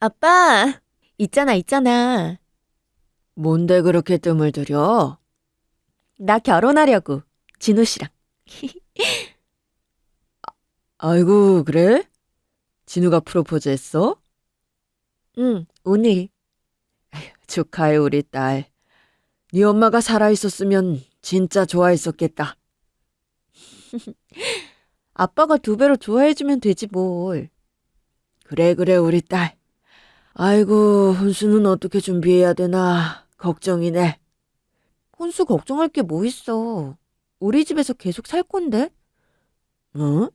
아빠, 있잖아, 있잖아. 뭔데 그렇게 뜸을 들여? 나 결혼하려고. 진우 씨랑. 아이고, 그래? 진우가 프로포즈 했어? 응, 오늘. 축하해, 우리 딸. 네 엄마가 살아있었으면 진짜 좋아했었겠다. 아빠가 두 배로 좋아해주면 되지, 뭘. 그래, 그래, 우리 딸. 아이고, 혼수는 어떻게 준비해야 되나, 걱정이네. 혼수 걱정할 게 뭐 있어. 우리 집에서 계속 살 건데? 어?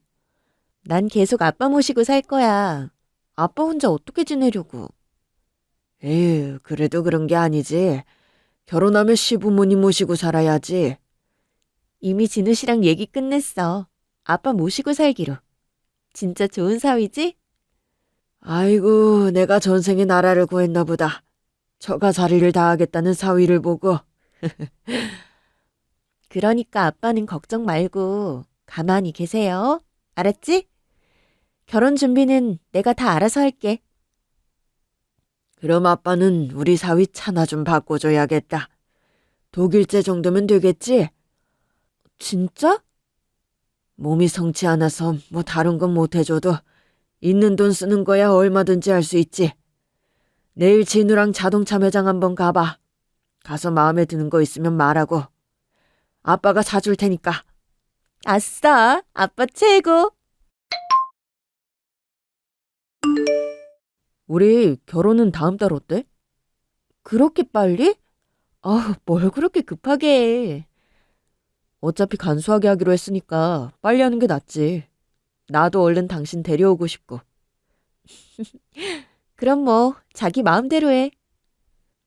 난 계속 아빠 모시고 살 거야. 아빠 혼자 어떻게 지내려고. 에휴, 그래도 그런 게 아니지. 결혼하면 시부모님 모시고 살아야지. 이미 진우 씨랑 얘기 끝냈어. 아빠 모시고 살기로. 진짜 좋은 사위지? 아이고, 내가 전생에 나라를 구했나 보다. 처가 자리를 다하겠다는 사위를 보고. 그러니까 아빠는 걱정 말고 가만히 계세요. 알았지? 결혼 준비는 내가 다 알아서 할게. 그럼 아빠는 우리 사위 차나 좀 바꿔줘야겠다. 독일제 정도면 되겠지? 진짜? 몸이 성치 않아서 뭐 다른 건 못 해줘도 있는 돈 쓰는 거야 얼마든지 할 수 있지. 내일 진우랑 자동차 매장 한번 가봐. 가서 마음에 드는 거 있으면 말하고. 아빠가 사줄 테니까. 아싸, 아빠 최고. 우리 결혼은 다음 달 어때? 그렇게 빨리? 아, 뭘 그렇게 급하게 해. 어차피 간소하게 하기로 했으니까 빨리 하는 게 낫지. 나도 얼른 당신 데려오고 싶고. 그럼 뭐 자기 마음대로 해.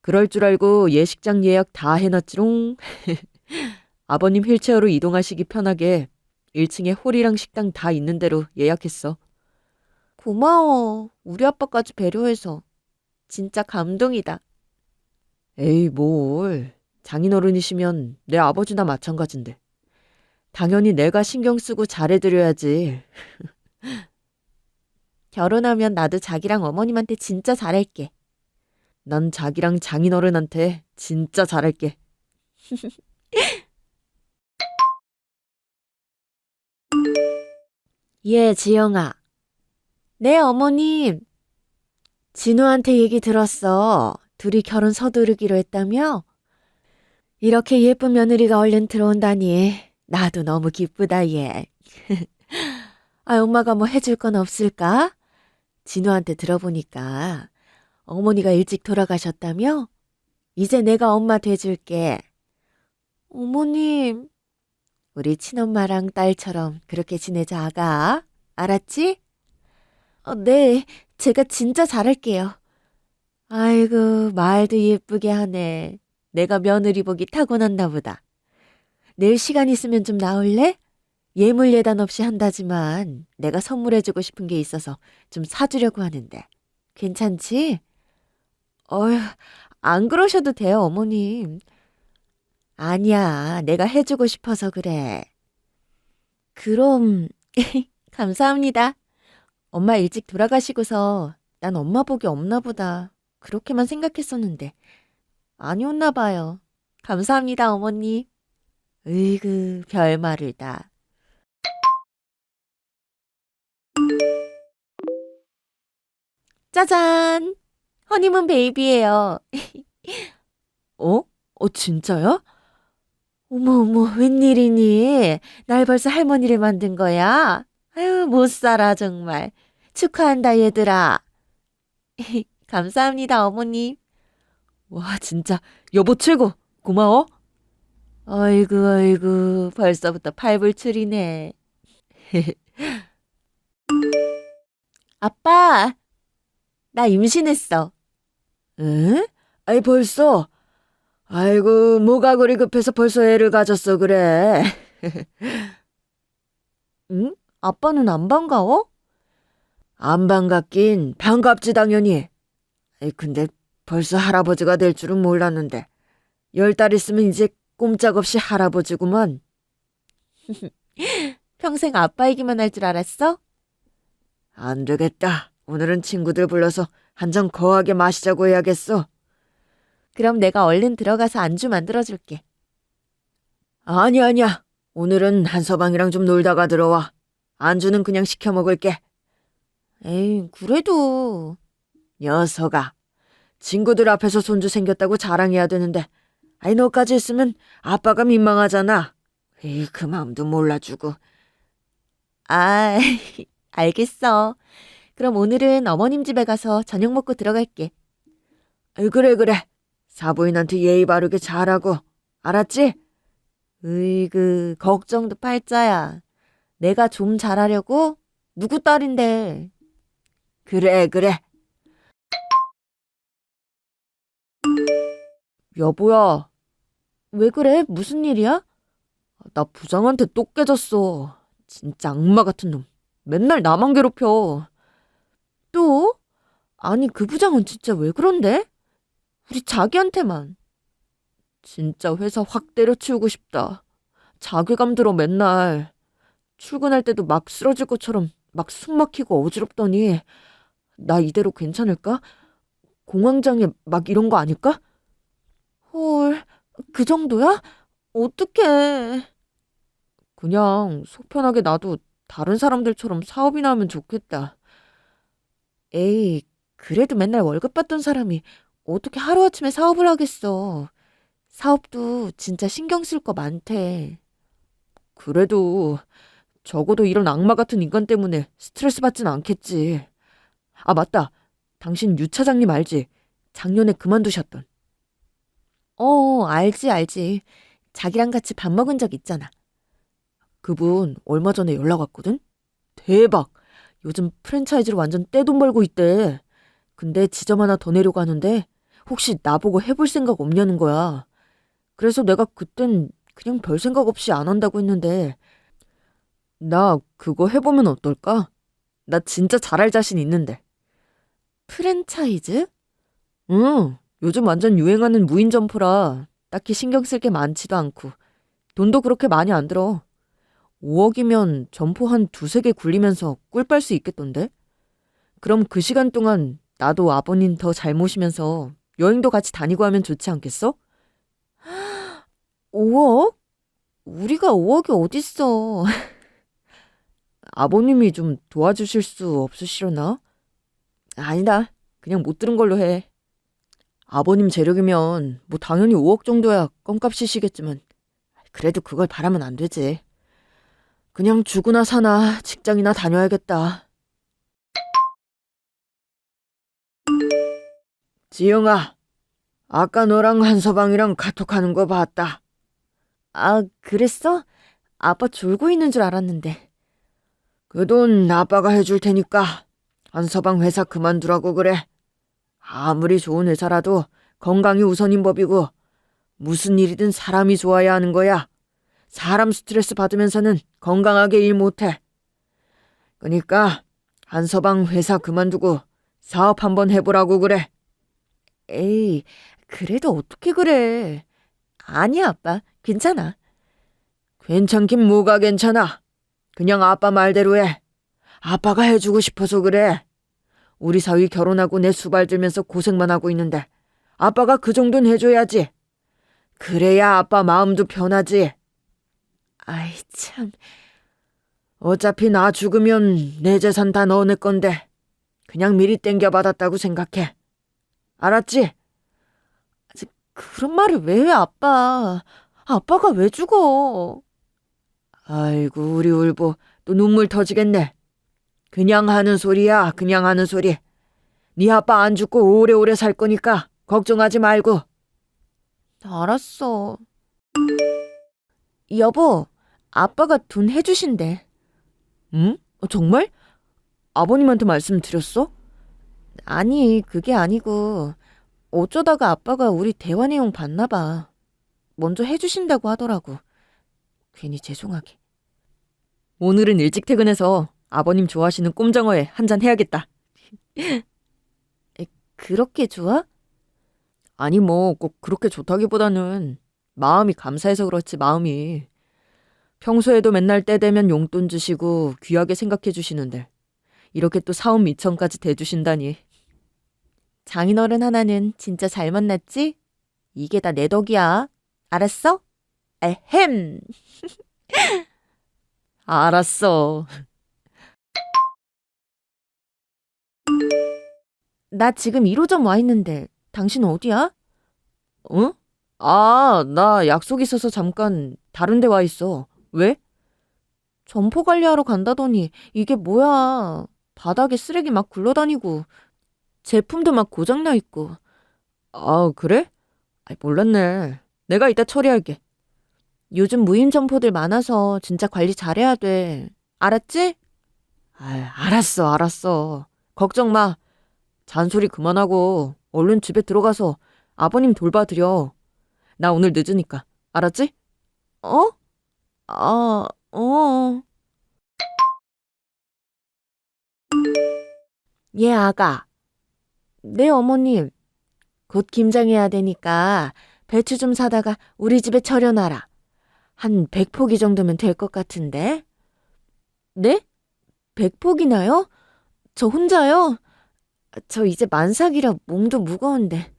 그럴 줄 알고 예식장 예약 다 해놨지롱. 아버님 휠체어로 이동하시기 편하게 1층에 홀이랑 식당 다 있는 대로 예약했어. 고마워. 우리 아빠까지 배려해서. 진짜 감동이다. 에이, 뭘. 장인어른이시면 내 아버지나 마찬가지인데. 당연히 내가 신경 쓰고 잘해드려야지. 결혼하면 나도 자기랑 어머님한테 진짜 잘할게. 난 자기랑 장인어른한테 진짜 잘할게. 예, 지영아. 네, 어머님. 진우한테 얘기 들었어. 둘이 결혼 서두르기로 했다며? 이렇게 예쁜 며느리가 얼른 들어온다니. 나도 너무 기쁘다, 얘. 아, 엄마가 뭐 해줄 건 없을까? 진우한테 들어보니까 어머니가 일찍 돌아가셨다며? 이제 내가 엄마 돼줄게. 어머님, 우리 친엄마랑 딸처럼 그렇게 지내자, 아가. 알았지? 어, 네, 제가 진짜 잘할게요. 아이고, 말도 예쁘게 하네. 내가 며느리 보기 타고났나 보다. 내일 시간 있으면 좀 나올래? 예물 예단 없이 한다지만 내가 선물해주고 싶은 게 있어서 좀 사주려고 하는데. 괜찮지? 어휴, 안 그러셔도 돼요, 어머님. 아니야, 내가 해주고 싶어서 그래. 그럼, 감사합니다. 엄마 일찍 돌아가시고서 난 엄마 복이 없나 보다. 그렇게만 생각했었는데. 아니었나 봐요. 감사합니다, 어머니. 으이그, 별말을 다. 짜잔! 허니문 베이비예요. 어? 어, 진짜야? 어머, 어머, 웬일이니? 날 벌써 할머니를 만든 거야? 아유, 못 살아, 정말. 축하한다, 얘들아. 감사합니다, 어머님. 와, 진짜. 여보 최고. 고마워. 어이구, 어이구, 벌써부터 팔불출이네. 아빠, 나 임신했어. 응? 아이, 벌써? 아이고, 뭐가 그리 급해서 벌써 애를 가졌어, 그래. 응? 아빠는 안 반가워? 안 반갑긴 반갑지, 당연히. 아이, 근데 벌써 할아버지가 될 줄은 몰랐는데. 열 달 있으면 이제 꼼짝없이 할아버지구만. 평생 아빠이기만 할 줄 알았어? 안 되겠다. 오늘은 친구들 불러서 한 잔 거하게 마시자고 해야겠어. 그럼 내가 얼른 들어가서 안주 만들어줄게. 아니, 아니야. 오늘은 한서방이랑 좀 놀다가 들어와. 안주는 그냥 시켜 먹을게. 에이, 그래도. 녀석아. 친구들 앞에서 손주 생겼다고 자랑해야 되는데, 아이, 너까지 있으면 아빠가 민망하잖아. 에이, 그 마음도 몰라주고. 아, 알겠어. 그럼 오늘은 어머님 집에 가서 저녁 먹고 들어갈게. 에이, 그래, 그래. 사부인한테 예의 바르게 잘하고. 알았지? 으이그, 걱정도 팔자야. 내가 좀 잘하려고? 누구 딸인데. 그래, 그래. 여보야, 왜 그래? 무슨 일이야? 나 부장한테 또 깨졌어. 진짜 악마 같은 놈. 맨날 나만 괴롭혀. 또? 아니, 그 부장은 진짜 왜 그런데? 우리 자기한테만. 진짜 회사 확 때려치우고 싶다. 자괴감 들어 맨날. 출근할 때도 막 쓰러질 것처럼 막 숨 막히고 어지럽더니 나 이대로 괜찮을까? 공황장애 막 이런 거 아닐까? 헐, 그 정도야? 어떡해. 그냥 속 편하게 나도 다른 사람들처럼 사업이나 하면 좋겠다. 에이, 그래도 맨날 월급 받던 사람이 어떻게 하루아침에 사업을 하겠어. 사업도 진짜 신경 쓸 거 많대. 그래도 적어도 이런 악마 같은 인간 때문에 스트레스 받진 않겠지. 아, 맞다. 당신 유 차장님 알지? 작년에 그만두셨던. 어, 알지, 알지. 자기랑 같이 밥 먹은 적 있잖아. 그분 얼마 전에 연락 왔거든? 대박! 요즘 프랜차이즈로 완전 떼돈 벌고 있대. 근데 지점 하나 더 내려고 하는데 혹시 나보고 해볼 생각 없냐는 거야. 그래서 내가 그땐 그냥 별 생각 없이 안 한다고 했는데 나 그거 해보면 어떨까? 나 진짜 잘할 자신 있는데. 프랜차이즈? 응, 요즘 완전 유행하는 무인 점포라 딱히 신경 쓸 게 많지도 않고 돈도 그렇게 많이 안 들어. 5억이면 점포 한 두세 개 굴리면서 꿀 빨 수 있겠던데? 그럼 그 시간 동안 나도 아버님 더 잘 모시면서 여행도 같이 다니고 하면 좋지 않겠어? 5억? 우리가 5억이 어딨어. 아버님이 좀 도와주실 수 없으시려나? 아니다. 그냥 못 들은 걸로 해. 아버님 재력이면 뭐 당연히 5억 정도야 껌값이시겠지만 그래도 그걸 바라면 안 되지. 그냥 죽으나 사나 직장이나 다녀야겠다. 지영아, 아까 너랑 한서방이랑 카톡하는 거 봤다. 아, 그랬어? 아빠 졸고 있는 줄 알았는데. 그 돈 아빠가 해줄 테니까 한서방 회사 그만두라고 그래. 아무리 좋은 회사라도 건강이 우선인 법이고 무슨 일이든 사람이 좋아야 하는 거야. 사람 스트레스 받으면서는 건강하게 일 못해. 그러니까 한서방 회사 그만두고 사업 한번 해보라고 그래. 에이, 그래도 어떻게 그래. 아니야, 아빠. 괜찮아. 괜찮긴 뭐가 괜찮아. 그냥 아빠 말대로 해. 아빠가 해주고 싶어서 그래. 우리 사위 결혼하고 내 수발 들면서 고생만 하고 있는데 아빠가 그 정도는 해줘야지. 그래야 아빠 마음도 편하지. 아이, 참. 어차피 나 죽으면 내 재산 다 너네 건데 그냥 미리 땡겨 받았다고 생각해. 알았지? 그런 말을 왜 해, 아빠? 아빠가 왜 죽어? 아이고 우리 울보 또 눈물 터지겠네. 그냥 하는 소리야 그냥 하는 소리. 네 아빠 안 죽고 오래오래 살 거니까 걱정하지 말고. 알았어. 여보, 아빠가 돈 해주신대. 응? 어, 정말? 아버님한테 말씀드렸어? 아니, 그게 아니고, 어쩌다가 아빠가 우리 대화 내용 봤나 봐. 먼저 해주신다고 하더라고. 괜히 죄송하게. 오늘은 일찍 퇴근해서 아버님 좋아하시는 꼼장어에 한 잔 해야겠다. 그렇게 좋아? 아니 뭐 꼭 그렇게 좋다기보다는 마음이 감사해서 그렇지 마음이. 평소에도 맨날 때 되면 용돈 주시고 귀하게 생각해 주시는데 이렇게 또 사업 미천까지 대주신다니. 장인어른 하나는 진짜 잘 만났지? 이게 다 내 덕이야. 알았어? 에헴. 알았어. 나 지금 1호점 와 있는데 당신 어디야? 어? 아, 나 약속 있어서 잠깐 다른 데 와 있어. 왜? 점포 관리하러 간다더니 이게 뭐야. 바닥에 쓰레기 막 굴러다니고 제품도 막 고장나 있고. 아, 그래? 아, 몰랐네. 내가 이따 처리할게. 요즘 무인 점포들 많아서 진짜 관리 잘해야 돼. 알았지? 아, 알았어, 알았어. 걱정 마. 잔소리 그만하고 얼른 집에 들어가서 아버님 돌봐드려. 나 오늘 늦으니까. 알았지? 어? 아, 어. 예, 아가. 네, 어머님. 곧 김장해야 되니까 배추 좀 사다가 우리 집에 차려놔라. 한 100포기 정도면 될 것 같은데. 네? 100포기나요? 저 혼자요? 저 이제 만삭이라 몸도 무거운데.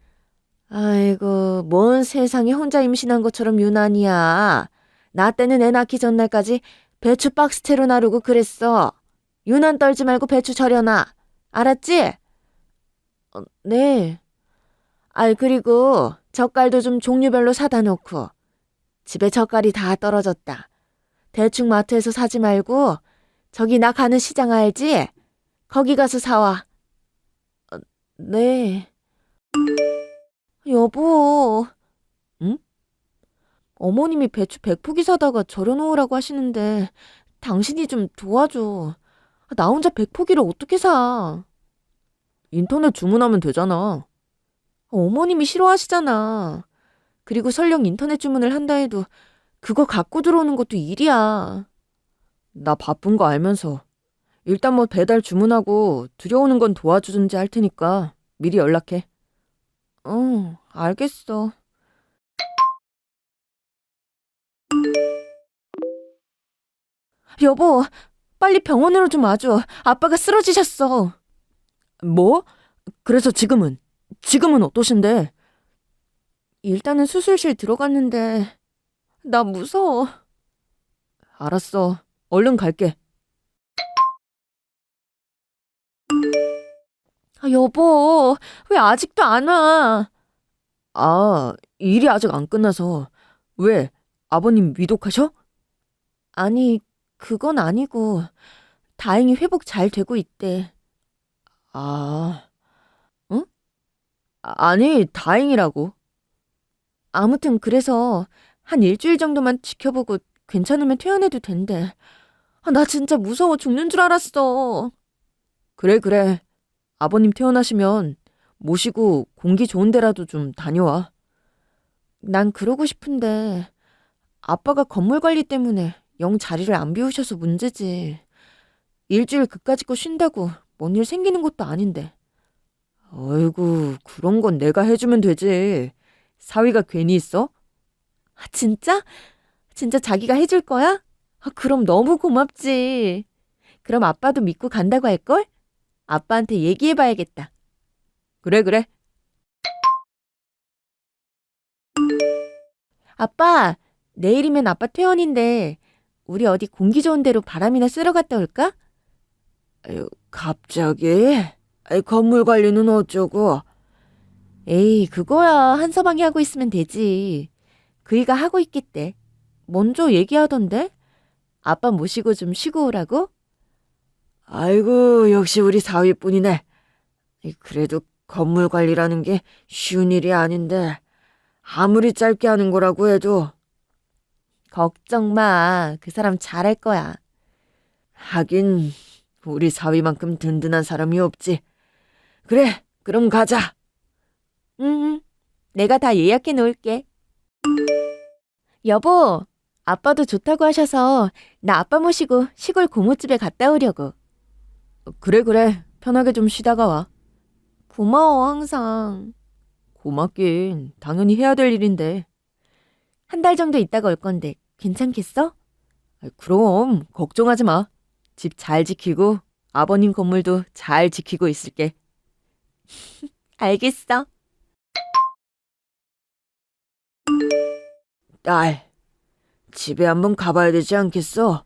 아이고, 뭔 세상에 혼자 임신한 것처럼 유난이야. 나 때는 애 낳기 전날까지 배추 박스채로 나르고 그랬어. 유난 떨지 말고 배추 절여놔. 알았지? 어, 네. 아이, 그리고 젓갈도 좀 종류별로 사다 놓고. 집에 젓갈이 다 떨어졌다. 대충 마트에서 사지 말고 저기 나 가는 시장 알지? 거기 가서 사와. 어, 네. 여보. 응? 어머님이 배추 100포기 사다가 절여놓으라고 하시는데 당신이 좀 도와줘. 나 혼자 100포기를 어떻게 사? 인터넷 주문하면 되잖아. 어머님이 싫어하시잖아. 그리고 설령 인터넷 주문을 한다 해도 그거 갖고 들어오는 것도 일이야. 나 바쁜 거 알면서. 일단 뭐 배달 주문하고 들여오는 건 도와주든지 할 테니까 미리 연락해. 어, 알겠어. 여보, 빨리 병원으로 좀 와줘. 아빠가 쓰러지셨어. 뭐? 그래서 지금은? 지금은 어떠신데? 일단은 수술실 들어갔는데, 나 무서워. 알았어. 얼른 갈게. 아, 여보, 왜 아직도 안 와? 아, 일이 아직 안 끝나서. 왜? 아버님 위독하셔? 아니, 그건 아니고, 다행히 회복 잘 되고 있대. 아, 응? 아, 아니, 다행이라고. 아무튼 그래서 한 일주일 정도만 지켜보고 괜찮으면 퇴원해도 된대. 아, 나 진짜 무서워 죽는 줄 알았어. 그래, 그래. 아버님 퇴원하시면 모시고 공기 좋은 데라도 좀 다녀와. 난 그러고 싶은데 아빠가 건물 관리 때문에 영 자리를 안 비우셔서 문제지. 일주일 그까짓 거 쉰다고 뭔 일 생기는 것도 아닌데. 어이구, 그런 건 내가 해주면 되지. 사위가 괜히 있어? 아, 진짜? 진짜 자기가 해줄 거야? 아, 그럼 너무 고맙지. 그럼 아빠도 믿고 간다고 할걸? 아빠한테 얘기해봐야겠다. 그래, 그래. 아빠, 내일이면 아빠 퇴원인데 우리 어디 공기 좋은 데로 바람이나 쐬러 갔다 올까? 아유, 갑자기? 아이, 건물 관리는 어쩌고? 에이, 그거야 한서방이 하고 있으면 되지. 그이가 하고 있겠대. 먼저 얘기하던데? 아빠 모시고 좀 쉬고 오라고? 아이고, 역시 우리 사위뿐이네. 그래도 건물 관리라는 게 쉬운 일이 아닌데, 아무리 짧게 하는 거라고 해도, 걱정 마. 그 사람 잘할 거야. 하긴, 우리 사위만큼 든든한 사람이 없지. 그래, 그럼 가자. 응, 내가 다 예약해 놓을게. 여보, 아빠도 좋다고 하셔서 나 아빠 모시고 시골 고모집에 갔다 오려고. 그래, 그래. 편하게 좀 쉬다가 와. 고마워, 항상. 고맙긴. 당연히 해야 될 일인데. 한 달 정도 있다가 올 건데 괜찮겠어? 그럼 걱정하지 마. 집 잘 지키고 아버님 건물도 잘 지키고 있을게. 알겠어. 딸, 집에 한번 가봐야 되지 않겠어?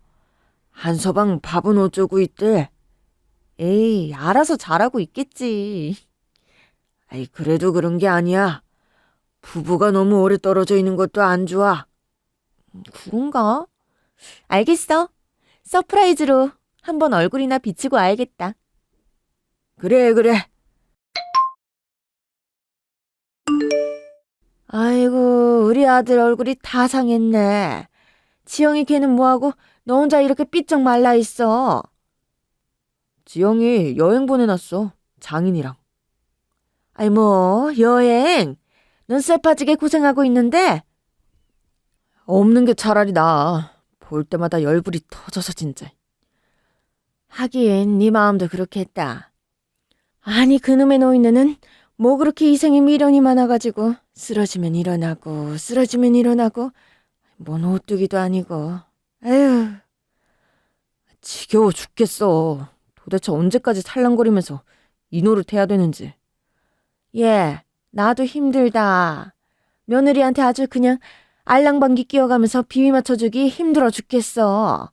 한서방 밥은 어쩌고 있대? 에이, 알아서 잘하고 있겠지. 아이, 그래도 그런 게 아니야. 부부가 너무 오래 떨어져 있는 것도 안 좋아. 그런가? 알겠어. 서프라이즈로 한번 얼굴이나 비치고 와야겠다. 그래, 그래. 아이고, 우리 아들 얼굴이 다 상했네. 지영이 걔는 뭐하고 너 혼자 이렇게 삐쩍 말라 있어. 지영이 여행 보내놨어. 장인이랑. 아이 뭐 여행. 넌 쇠파지게 고생하고 있는데 없는 게 차라리 나아. 볼 때마다 열불이 터져서 진짜. 하긴 네 마음도 그렇게 했다. 아니 그놈의 노인네는 뭐 그렇게 이생에 미련이 많아가지고 쓰러지면 일어나고 쓰러지면 일어나고 뭔 오뚜기도 아니고 에휴 지겨워 죽겠어. 도대체 언제까지 살랑거리면서 이 노릇 해야 되는지. 예 나도 힘들다. 며느리한테 아주 그냥 알랑방귀 끼워가면서 비위 맞춰주기 힘들어 죽겠어.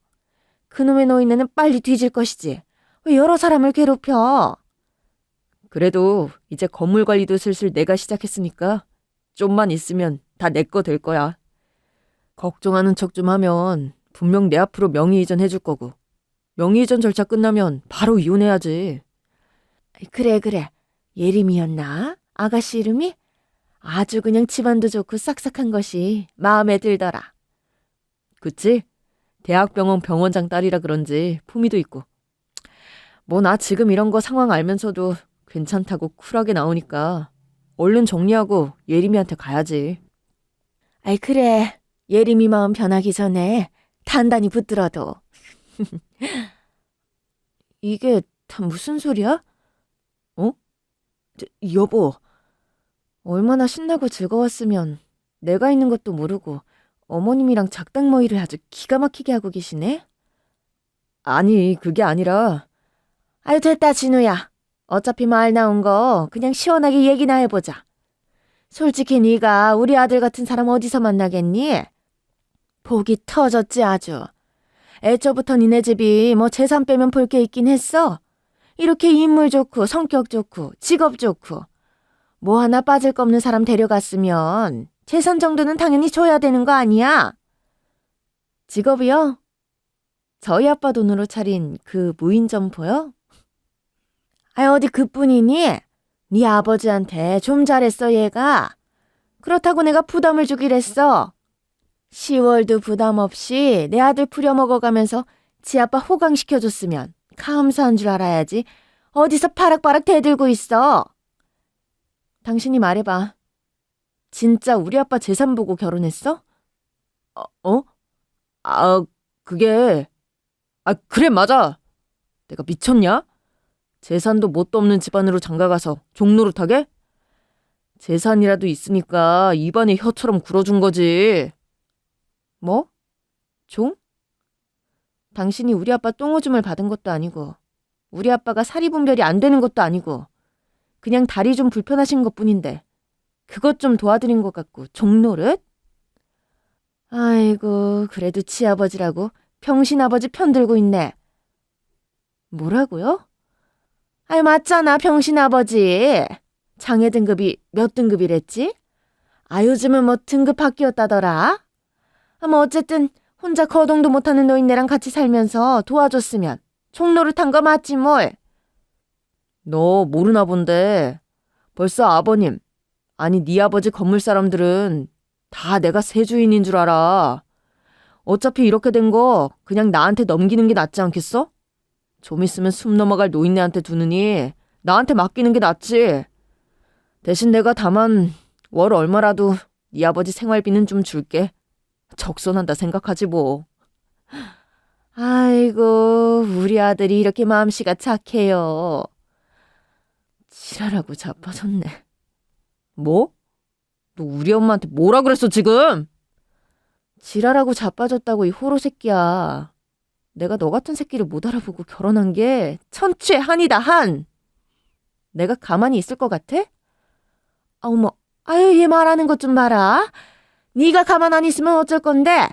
그놈의 노인네는 빨리 뒤질 것이지. 왜 여러 사람을 괴롭혀? 그래도 이제 건물 관리도 슬슬 내가 시작했으니까 좀만 있으면 다 내 거 될 거야. 걱정하는 척 좀 하면 분명 내 앞으로 명의 이전 해줄 거고 명의 이전 절차 끝나면 바로 이혼해야지. 그래 그래 예림이었나 아가씨 이름이 아주 그냥 집안도 좋고 싹싹한 것이 마음에 들더라 그치? 대학병원 병원장 딸이라 그런지 품위도 있고. 뭐 나 지금 이런 거 상황 알면서도 괜찮다고 쿨하게 나오니까 얼른 정리하고 예림이한테 가야지. 아이 그래 예림이 마음 변하기 전에 단단히 붙들어도 이게 다 무슨 소리야? 어? 저, 여보 얼마나 신나고 즐거웠으면 내가 있는 것도 모르고 어머님이랑 작당 모의를 아주 기가 막히게 하고 계시네? 아니, 그게 아니라 아유 됐다 진우야. 어차피 말 나온 거 그냥 시원하게 얘기나 해보자. 솔직히 네가 우리 아들 같은 사람 어디서 만나겠니? 복이 터졌지 아주. 애초부터 니네 집이 뭐 재산 빼면 볼 게 있긴 했어. 이렇게 인물 좋고 성격 좋고 직업 좋고 뭐 하나 빠질 거 없는 사람 데려갔으면 재산 정도는 당연히 줘야 되는 거 아니야? 직업이요? 저희 아빠 돈으로 차린 그 무인 점포요? 아 어디 그뿐이니? 네 아버지한테 좀 잘했어 얘가. 그렇다고 내가 부담을 주기랬어. 10월도 부담 없이 내 아들 부려먹어가면서 지 아빠 호강시켜줬으면 감사한 줄 알아야지. 어디서 파락파락 대들고 있어. 당신이 말해봐. 진짜 우리 아빠 재산 보고 결혼했어? 어? 어? 아, 그게 아, 그래 맞아. 내가 미쳤냐? 재산도 뭣도 없는 집안으로 장가가서 종노릇하게? 재산이라도 있으니까 입안에 혀처럼 굴어준 거지. 뭐? 종? 당신이 우리 아빠 똥오줌을 받은 것도 아니고, 우리 아빠가 사리분별이 안 되는 것도 아니고, 그냥 다리 좀 불편하신 것 뿐인데, 그것 좀 도와드린 것 같고, 종노릇? 아이고, 그래도 치아버지라고 병신아버지 편들고 있네. 뭐라고요? 아이, 맞잖아, 병신아버지. 장애 등급이 몇 등급이랬지? 아, 요즘은 뭐 등급 바뀌었다더라? 아, 뭐 어쨌든 혼자 거동도 못하는 노인네랑 같이 살면서 도와줬으면 종노릇한 거 맞지 뭘. 너 모르나 본데 벌써 아버님 아니 네 아버지 건물 사람들은 다 내가 새 주인인 줄 알아. 어차피 이렇게 된 거 그냥 나한테 넘기는 게 낫지 않겠어? 좀 있으면 숨 넘어갈 노인네한테 두느니 나한테 맡기는 게 낫지. 대신 내가 다만 월 얼마라도 네 아버지 생활비는 좀 줄게. 적선한다 생각하지 뭐. 아이고, 우리 아들이 이렇게 마음씨가 착해요. 지랄하고 자빠졌네. 뭐? 너 우리 엄마한테 뭐라 그랬어 지금? 지랄하고 자빠졌다고 이 호로 새끼야. 내가 너 같은 새끼를 못 알아보고 결혼한 게 천추의 한이다 한. 내가 가만히 있을 것 같아? 아, 어머, 아유 얘 말하는 것 좀 봐라. 네가 가만 안 있으면 어쩔 건데?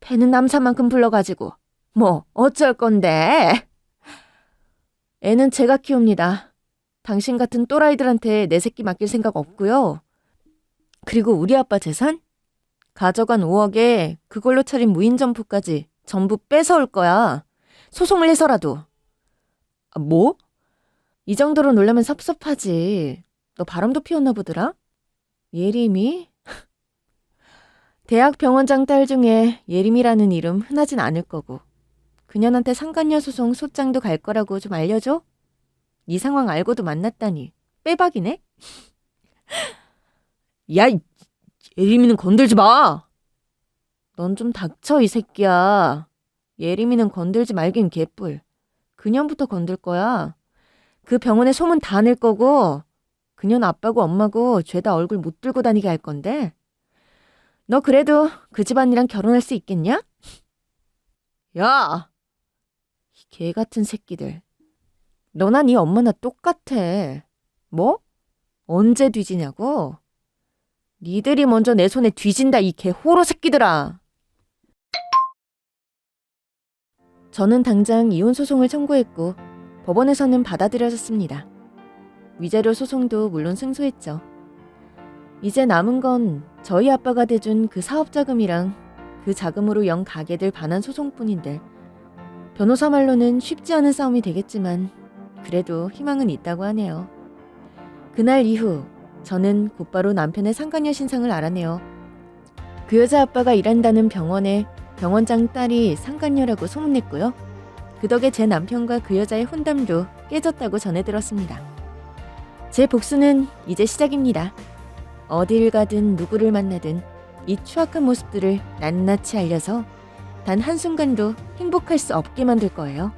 배는 남산만큼 불러가지고 뭐 어쩔 건데? 애는 제가 키웁니다. 당신 같은 또라이들한테 내 새끼 맡길 생각 없고요. 그리고 우리 아빠 재산? 가져간 5억에 그걸로 차린 무인 점포까지 전부 뺏어올 거야. 소송을 해서라도. 아, 뭐? 이 정도로 놀라면 섭섭하지. 너 바람도 피웠나 보더라? 예림이? 대학 병원장 딸 중에 예림이라는 이름 흔하진 않을 거고. 그년한테 상간녀 소송 소장도 갈 거라고 좀 알려줘? 이 상황 알고도 만났다니. 빼박이네? 야, 이- 예림이는 건들지 마. 넌 좀 닥쳐, 이 새끼야. 예림이는 건들지 말긴 개뿔. 그년부터 건들 거야. 그 병원에 소문 다 낼 거고, 그년 아빠고 엄마고 죄다 얼굴 못 들고 다니게 할 건데. 너 그래도 그 집안이랑 결혼할 수 있겠냐? 야, 이 개 같은 새끼들. 너나 네 엄마나 똑같아. 뭐? 언제 뒤지냐고? 니들이 먼저 내 손에 뒤진다 이 개 호로 새끼들아. 저는 당장 이혼 소송을 청구했고 법원에서는 받아들여졌습니다. 위자료 소송도 물론 승소했죠. 이제 남은 건 저희 아빠가 대준 그 사업 자금이랑 그 자금으로 연 가게들 반환 소송뿐인데 변호사 말로는 쉽지 않은 싸움이 되겠지만 그래도 희망은 있다고 하네요. 그날 이후 저는 곧바로 남편의 상간녀 신상을 알아내요. 그 여자 아빠가 일한다는 병원에 병원장 딸이 상간녀라고 소문냈고요. 그 덕에 제 남편과 그 여자의 혼담도 깨졌다고 전해 들었습니다. 제 복수는 이제 시작입니다. 어딜 가든 누구를 만나든 이 추악한 모습들을 낱낱이 알려서 단 한순간도 행복할 수 없게 만들 거예요.